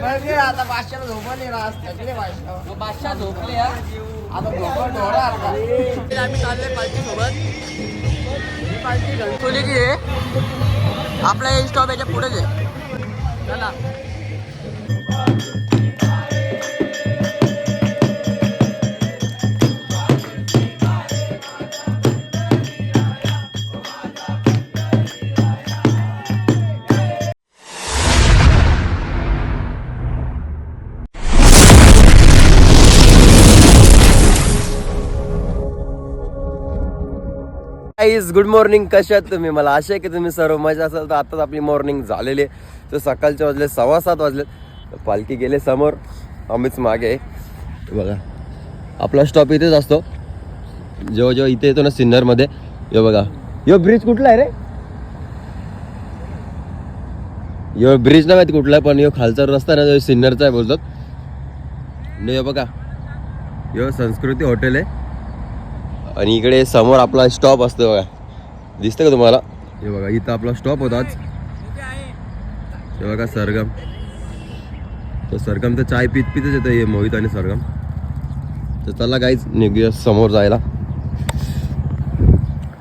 म्हणजे आता बादशाला झोपली आता झोपण आम्ही चाललोय पालखी सोबत. ही पालखी घंटोली की आहे? आपला हे स्टॉप याच्या पुढेच आहे. चला. गाईज गुड मॉर्निंग कशात तुम्ही? मला आशा आहे की तुम्ही सर्व मजा असाल. तर आताच आपली मॉर्निंग झालेली आहे. तर सकाळचे वाजले सव्वा सात वाजले. पालखी गेले समोर. आम्हीच मागे बघा. आपला स्टॉप इथेच असतो. जेव्हा जेव्हा इथे येतो ना सिन्नरमध्ये यो बघा. यो ब्रिज कुठला आहे रे? यो ब्रिज नाही माहिती कुठला पण यो खालचा रस्ता ना सिन्नरचा आहे बोलतात. नाही यो बघा. यो संस्कृती हॉटेल आहे. आणि इकडे समोर आपला स्टॉप असतो बघा. दिसतं का तुम्हाला? हे बघा इथं आपला स्टॉप होता आज. हे बघा सरगम. तो सरगम तर चाय पित पितच येतं हे मोहित आणि सरगम. तर चला काहीच निघूया समोर जायला.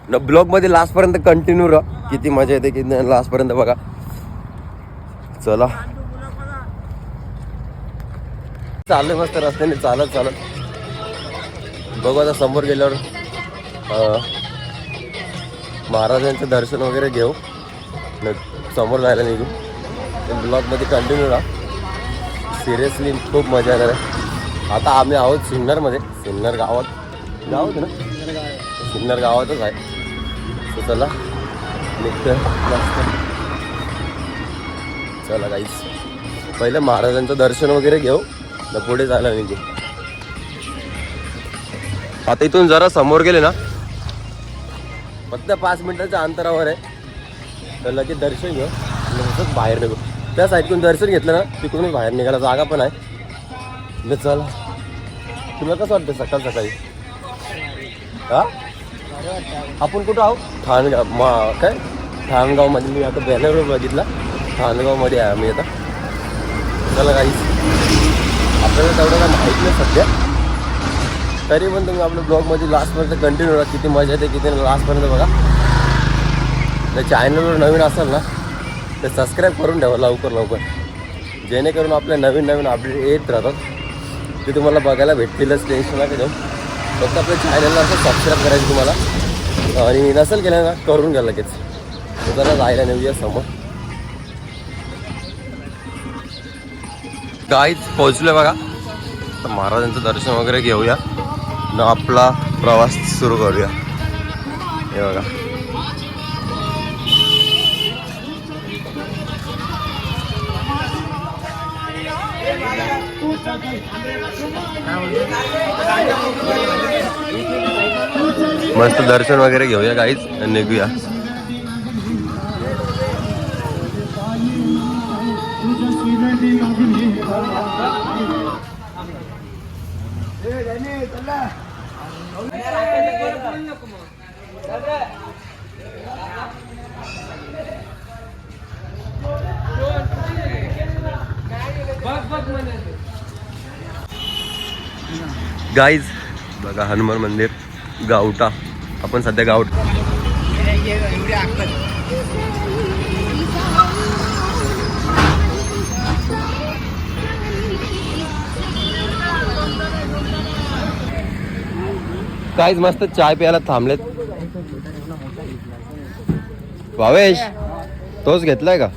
न ब्लॉगमध्ये लास्टपर्यंत कंटिन्यू राहा. किती मजा येते किती लास्टपर्यंत बघा. चला. चालले मस्त रस्त्याने चालत चालत. बघू आता समोर गेल्यावर. महाराजांचं दर्शन वगैरे घेऊ. न समोर जायला निघू. ब्लॉगमध्ये कंटिन्यू राहा. सिरियसली खूप मजा येणार आहे. आता आम्ही आहोत सिन्नरमध्ये. सिन्नर गावात. गावात ना? सिन्नर गावातच आहे. चला निघतोय. चला काहीच पहिलं महाराजांचं दर्शन वगैरे घेऊ. न पुढे जायला निघू. आता इथून जरा समोर गेले ना फक्त पाच मिनिटाच्या अंतरावर आहे. तर लगेच दर्शन घेऊ. आणि तसंच बाहेर निघू. त्या साईडकडून दर्शन घेतलं ना तिकडून बाहेर निघायला जागा पण आहे. म्हणजे चला. तुला कसं वाटतं सकाळ सकाळी? हा? आपण कुठं आहोत? ठाणगाव. मा काय? ठाणगावमध्ये मी आता बॅनरवर बघितला. ठाणगावमध्ये आहे आम्ही आता. चला काहीच आपल्याला तेवढं काय माहीत नाही सध्या. तरी पण तुम्ही आपल्या ब्लॉगमध्ये लास्टपर्यंत कंटिन्यू राहा. किती मजा येते किती लास्टपर्यंत बघा. जर चॅनलवर नवीन असाल ना तर सबस्क्राईब करून ठेवा लवकर लवकर. जेणेकरून आपल्या नवीन नवीन अपडेट येत राहतात. ते तुम्हाला बघायला भेटतीलच टेन्शन नका घेऊ फक्त आपल्या चॅनलला असं सबस्क्राईब करायचं तुम्हाला. आणि नसेल केलं ना करून घ्या लगेच. त्याला जायला नेऊया समोर. काहीच पोहोचलोय बघा. तर महाराजांचं दर्शन वगैरे घेऊया. न आपला प्रवास सुरू करूया. हे बघा. मस्त दर्शन वगैरे घेऊया काहीच आणि निघूया. गाईज बघा हनुमान मंदिर गावटा. आपण सध्या गावट अक्कल काहीच मस्त चाय प्यायला थांबलेत. भावेश तोच घेतलाय का?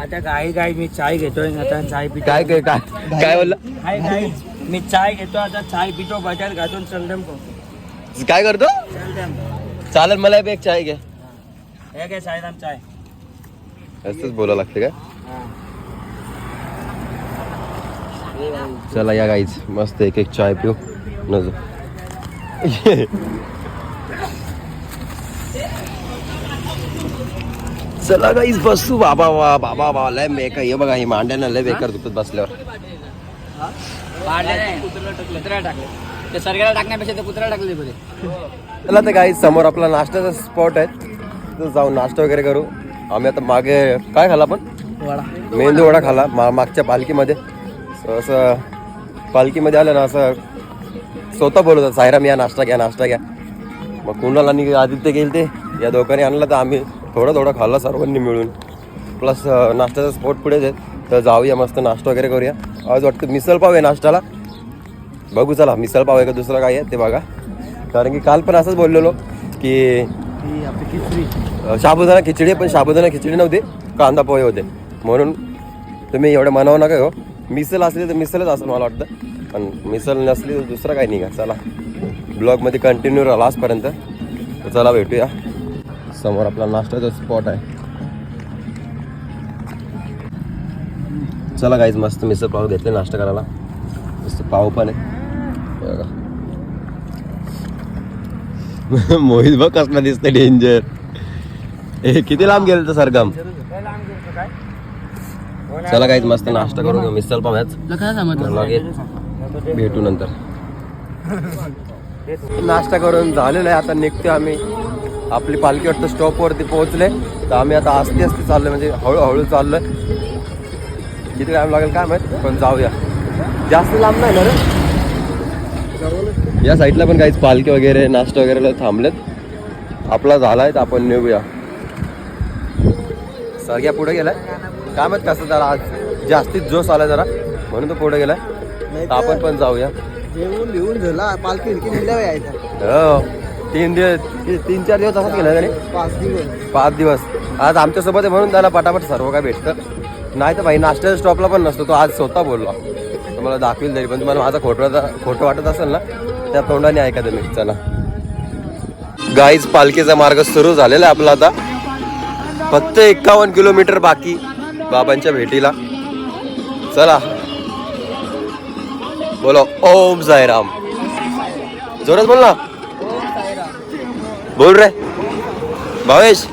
आता काही काही मी चाय घेतोय आता चाय पितो काय काय काय काय बोलला? मी चाय घेतो आता चाय पितो बटर घालून चलदम काय करतो? चालेल मला एक चाय घ्या हे काय साईराम चाय. असंच बोलावं लागते काय चला या गाईच मस्त एक एक चाय पिऊ. नजर. चला गाईच बसू बाबा वा बाबा वा लय मेका हे बघा ही मांड्यानं लय बेकार दुखत बसल्यावर. टाकले. ते सरगाला टाकण्यापेक्षा ते कुत्रा टाकले बरे. चला तर काही समोर आपला नाश्त्याचा स्पॉट आहे. तिथं जाऊन नाश्ता वगैरे करू. आम्ही आता मागे काय खाल्ला आपण? वडा. मेंदू वडा खाला मा मागच्या पालखीमध्ये. So असं पालखीमध्ये आलं ना असं स्वतः बोलवतात सायराम या नाश्ता घ्या नाश्ता घ्या. मग कुणाल आणि आदित्य गेले ते या दोघांनी आणलं तर आम्ही थोडं थोडं खाल्लं सर्वांनी मिळून. प्लस नाश्त्याचा स्पॉट पुढेच आहे. तर जाऊया मस्त नाश्ता वगैरे करूया. आज वाटतं मिसळ पाव आहे नाश्त्याला. बघू चला मिसळ पाव आहे का दुसरं काय आहे ते बघा. कारण की काल पण असंच बोललेलो की आपली खिचडी. पण साबुदाणा खिचडी नव्हती कांदा पोहे होते. म्हणून तुम्ही एवढं म्हणावं नका हो मिसल असली तर मिसलच असं मला वाटतं. पण मिसल नसली तर दुसरं काही नाही का? चला. ब्लॉगमध्ये कंटिन्यू राहा लास्टपर्यंत. चला भेटूया. समोर आपला नाश्त्याचा स्पॉट आहे. चला काहीच मस्त मिसळ पाव घेतले नाश्ता करायला. मस्त पाव पण आहे. मोहित बघ कसला दिसतंय डेंजर ए किती लांब गेलं तर सरगम? चला काहीच मस्त नाश्ता करून घेऊ. मिसळ पाव भेटू नंतर. नाश्ता करून झालेला आहे. आता निघतो आम्ही. आपली पालखी वाटतं स्टॉपवरती पोहोचले. तर आम्ही आता आस्ते आस्ते चाललोय. म्हणजे हळूहळू चाललोय. किती टाइम लागेल काय माहीत पण जाऊया. जास्त लांब नाही ना रे? या साईडला पण काहीच पालखी वगैरे नाश्ता वगैरे थांबलेत. आपला झालाय तर आपण निघूया. सरग्या पुढे गेलाय? काय माहीत कसं जरा आज जास्तीत जोश आलाय जरा. म्हणून तो पुढे गेलाय. आपण पण जाऊया. जेवून बिवून झाला. पालखी हो. तीन दिवस ती- तीन चार दिवस असंच गेला नाही? पाच दिवस. पाच दिवस. आज आमच्यासोबत आहे म्हणून त्याला पटापट सर्व काय भेटतं. नाही तर भाई नाश्त्याच्या स्टॉपला पण नसतो. तो आज स्वतः बोलला. तुम्हाला दाखवेल तरी पण तुम्हाला माझा खोटं खोटं वाटत असेल ना त्या तोंडाने ऐका तुम्ही. चला. गाईज पालखीचा मार्ग सुरू झालेला आहे आपला आता. फक्त एक्कावन्न किलोमीटर बाकी बाबांच्या भेटीला. चला. बोलो ओम साईराम. जोरात बोल ना. बोल रे. भावेश.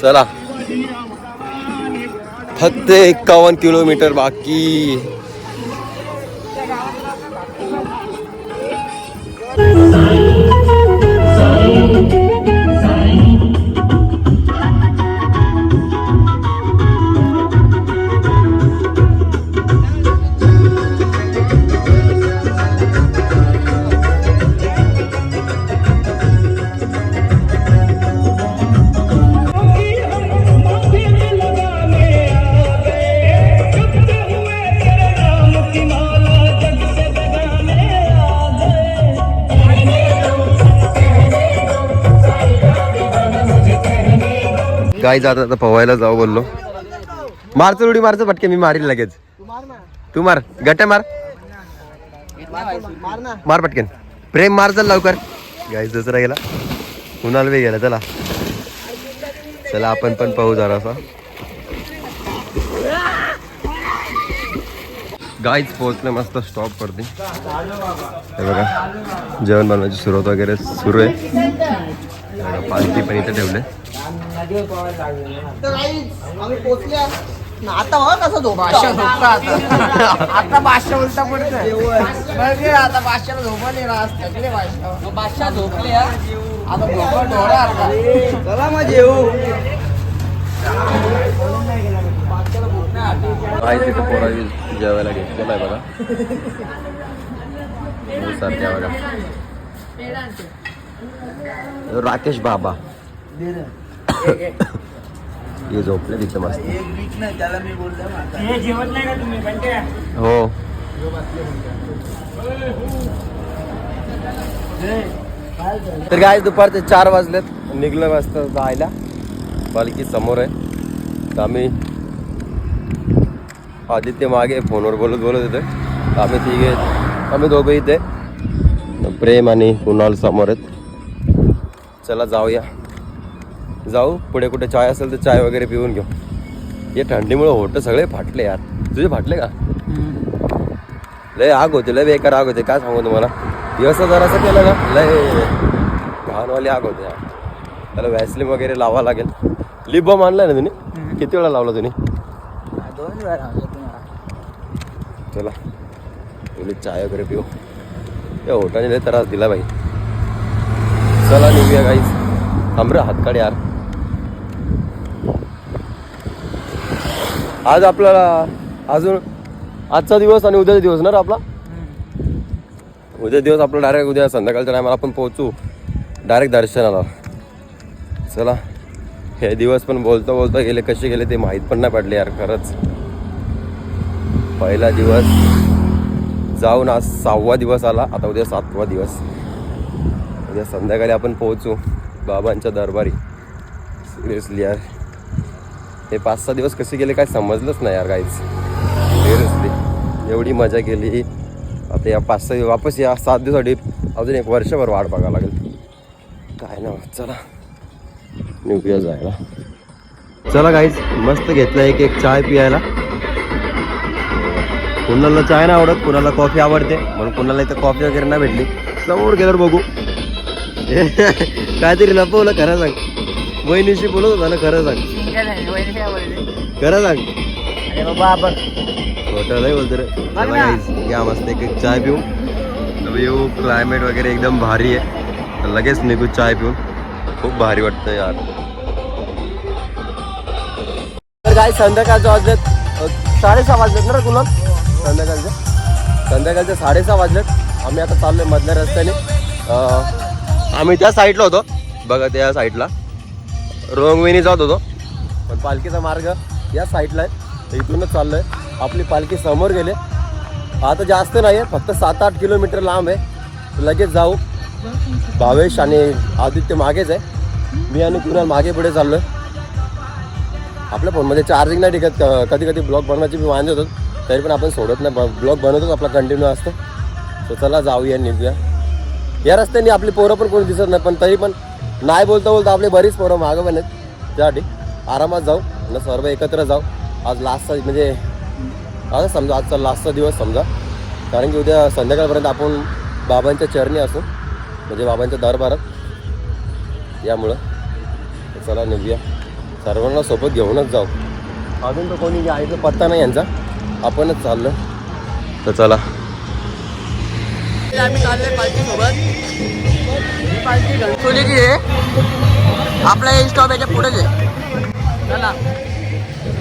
चला. फक्त एक्कावन्न किलोमीटर बाकी. पायी जात आता पवायला जाऊ बोललो. मारच उडी मारच पटके मी मारील लगेच. तू मार गट्या मार. मार पटकेन. मार प्रेम मार चल लवकर. गाईस दुसरा गेला. कुणाल बी गेला चला. चला आपण पण पाहू जरा असा. गाईच पोहोचले मस्त स्टॉप वरती. हे बघा जेवण बनवायची सुरुवात वगैरे सुरू आहे. पालखी पण इथे ठेवले. तर काहीच आम्ही पोचल्या ना आता बघा कसं झोपा. झोपता आता आता बादशा उलटा पडतोय. बघ आता बादशाला झोपा नाही राहत थकले बादशा बादशा झोपले आता झोपा डोळा आता चला मग तिथे पोरा जेवायला घेतलेला आहे बघा. हो, सारख्या बघा हे राकेश बाबा. हे झोपले तिथे मस्त। हो तर काय दुपारचे चार वाजलेत निघलं मस्त जायला पालखी समोर आहे तर आम्ही आदित्य मागे फोनवर बोलत बोलत होते तर आम्ही तिघे आम्ही दोघे इथे प्रेम आणि कुणाल समोर आहेत। चला जाऊया। जाऊ पुढे कुठे चाय असेल तर चाय वगैरे पिऊन घेऊ. हे थंडीमुळे होतं सगळे फाटले यार. तुझे फाटले का? लय आग होते लय बेकार आग होते. काय सांगू तुम्हाला? असं जरासं केलं ना? लय घाणवाली आग होते यार. त्याला वॅसलिन वगैरे लावा लागेल. लिप बॉम आणलाय ना तुम्ही? किती वेळा लावला तुम्ही? दोन वेळा चला. तुला चाय वगैरे पिऊ. या होटाने लय त्रास दिला बाई. चला निघूया काहीच थांब रे हात काढ यार. आज आपल्याला अजून आजचा दिवस आणि उद्याचा दिवस ना रे आपला? उद्या दिवस आपला डायरेक्ट उद्या संध्याकाळच्या टायमाला आपण पोहोचू. डायरेक्ट दर्शनाला. चला हे दिवस पण बोलता बोलता गेले कसे गेले ते माहीत पण नाही पडले यार खरंच. पहिला दिवस जाऊन आज सहावा दिवस आला आता उद्या सातवा दिवस. उद्या संध्याकाळी आपण पोहोचू बाबांच्या दरबारी. सिरियसली यार. हे पाच सहा दिवस कसे गेले काय समजलंच नाही यार काहीच सिरियसली एवढी मजा केली. आता या पाच सहा वापस या सात दिवसासाठी अजून एक वर्षभर वाट बघावं लागेल. काय ना चला. निघूया जायला. चला काहीच मस्त घेतला एक एक चाय पियायला. कुणाला चाय नाही आवडत कुणाला कॉफी आवडते म्हणून कुणाला इथं कॉफी वगैरे नाही भेटली. समोर गेल्यावर बघू. काहीतरी लपवलं खरं सांग. वहिनीशी बोलत होता ना खरं सांग. खरं सांग अरे बाबा आपण. खोटं नाही बोलतो रे. घ्या मस्त एक चाय पिऊ. व्ह्यू क्लायमेट वगैरे एकदम भारी आहे. तर लगेच निघू चाय पिऊन खूप भारी वाटतं यार. तर काय संध्याकाळचं वाजलेत अ, साडेसहा वाजलेत ना रे तुला संध्याकाळचे. संध्याकाळचे साडेसहा वाजलेत. आम्ही आता चाललोय मधल्या रस्त्याने. आम्ही त्या साईडला होतो. बघा त्या साईडला रोंगवेनी जात होतो. पण पालखीचा मार्ग या साईडला आहे. तर इथूनच आहे आपली पालखी समोर गेले. आता जास्त नाही आहे फक्त सात आठ किलोमीटर लांब आहे. लगेच जाऊ. भावेश आणि आदित्य मागेच आहे. मी आणि कुणाल मागे पुढे चाललोय. आपल्या फोनमध्ये चार्जिंग नाही टिकत. कधी कधी ब्लॉग बनवायची मी वांदे होतो तरी पण आपण सोडत नाही. ब्लॉग बनवतोच आपला कंटिन्यू असतो. तर चला जाऊया निघूया. या रस्त्याने आपली पोरं पण कोणी दिसत नाही. पण तरी पण नाही बोलता बोलता आपली बरीच पोरं मागं पण आहेत. त्यासाठी आरामात जाऊ न सर्व एकत्र जाऊ. आज लास्टचा म्हणजे आता समजा आजचा लास्टचा दिवस समजा. कारण की उद्या संध्याकाळपर्यंत आपण बाबांच्या चरणी असू म्हणजे बाबांच्या दरबारात. यामुळं चला निघूया. सर्वांना सोबत घेऊनच जाऊ. अजून तर कोणी आईचा पत्ता नाही यांचा. आपणच चाललो. तर चला. आम्ही चाललोय पालखी सोबत. ही पालखी घणसोलीची आहे. आपला हे स्टॉप याच्या पुढेच आहे.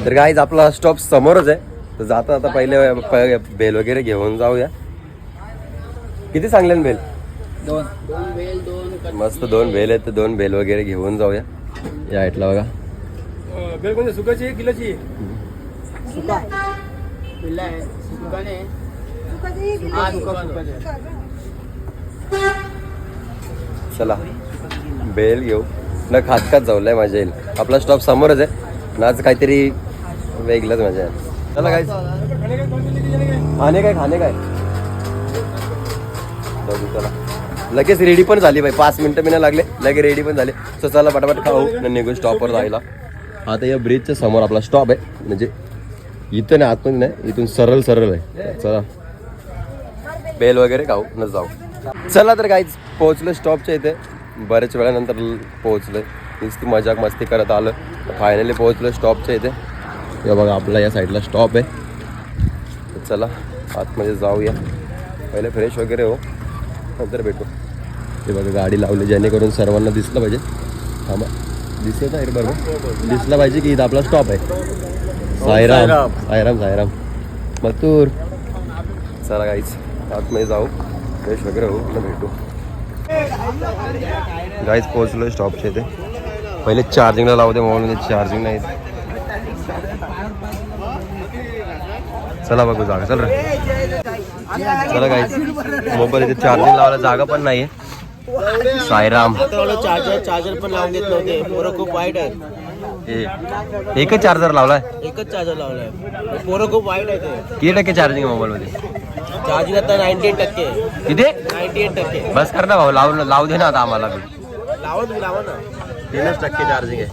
तर काहीच आपला स्टॉप समोरच आहे. तर जाता आता पहिले प- बेल वगैरे घेऊन जाऊया. किती सांगले बेल दोन. दोन बेल दोन मस्त दोन बेल आहेत तर दोन बेल वगैरे घेऊन जाऊया. या ऐटला बघा. बेल कोणती? सुकाची आहे किलोची? सुका. पिल्ला आहे. सुकाने. हा सुका सुका. चला. बेल घेऊ. न खात खात जाऊ लय मजा येईल. आपला स्टॉप समोरच आहे. ना आज काहीतरी वेगळंच मजा आहे. चला काय खाणे काय खाणे काय? बघू चला. लगेच रेडी पण झाली बाई. पाच मिनिटं मी लागले. लगेच रेडी पण झाले. सो चला पटापट खाऊ. न निघून स्टॉपवर जायला. आता या ब्रिजच्या समोर आपला स्टॉप आहे. म्हणजे इथं नाही आतमध्ये नाही. इथून सरळ सरळ आहे. चला. बेल वगैरे खाऊ. न जाऊ. चला तर काहीच पोहोचलो स्टॉपच्या इथे. बऱ्याच वेळानंतर ल- पोहोचलोय नुसती मज़ाक मस्ती करत आलं. फायनली पोहोचलो स्टॉपच्या इथे हे बघा आपला या साईडला स्टॉप आहे. चला आतमध्ये जाऊया. पहिले फ्रेश वगैरे हो. नंतर भेटू. हे बघा गाडी लावली जेणेकरून सर्वांना दिसलं पाहिजे. थांबा. दिसत आहे बरोबर? दिसलं पाहिजे की इथं आपला स्टॉप आहे. साईराम. साईराम. साईराम मथुर. चला काहीच आतमध्ये जाऊ. फ्रेश वगैरे हो भेटू. गाईच पोहोचलो स्टॉपच्या इथे पहिले चार्जिंगला लावते मोबाईलमध्ये चार्जिंग नाही चला बघू जागा चल रे चला काहीच मोबाईल इथे चार्जिंग लावायला जागा पण नाही साईराम चार्जर चार्जर पण लावून देत नव्हते पोरं खूप वाईट आहेत ए- एकच चार्जर लावलाय एकच चार्जर लावलाय पोरं खूप वाईट आहेत किती टक्के चार्जिंग आहे मोबाईलमध्ये चार्जिंग आता नाईन्टी एट टक्के. किती? नाईन्टी एट टक्के. बस कर ना भाऊ लावून लावू दे ना आता आम्हाला बी. लावा तुम्ही लावा ना. तीनच टक्के चार्जिंग आहे.